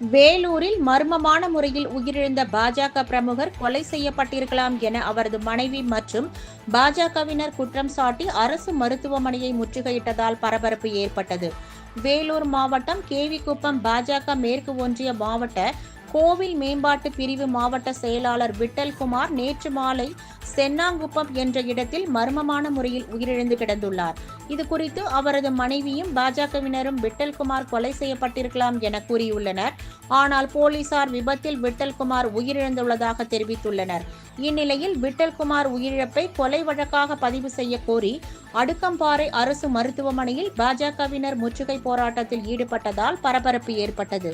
வேலூரில் மர்மமான முறையில் உயிரிழந்த பாஜக பிரமுகர் கொலை செய்யப்பட்டிருக்கலாம் என அவரது மனைவி மற்றும் பாஜகவினர் குற்றம் சாட்டி அரசு மருத்துவமனையை முற்றுகையிட்டதால் பரபரப்பு ஏற்பட்டது. வேலூர் மாவட்டம் கேவிக்குப்பம் பாஜக மேற்கு ஒன்றிய மாவட்ட கோவில் மேம்பாட்டு பிரிவு மாவட்ட செயலாளர் விட்டல்குமார் நேற்று மாலை சென்னாங்குப்பம் என்ற இடத்தில் மர்மமான முறையில் உயிரிழந்து கிடந்துள்ளார். இது குறித்து அவரது மனைவியும் பாஜகவினரும் விட்டல்குமார் கொலை செய்யப்பட்டிருக்கலாம் என கூறியுள்ளனர். ஆனால் போலீசார் விபத்தில் விட்டல்குமார் உயிரிழந்துள்ளதாக தெரிவித்துள்ளனர். இந்நிலையில் விட்டல்குமார் உயிரிழப்பை கொலை வழக்காக பதிவு செய்ய கோரி அடுக்கம்பாறை அரசு மருத்துவமனையில் பாஜகவினர் முற்றுகை போராட்டத்தில் ஈடுபட்டதால் பரபரப்பு ஏற்பட்டது.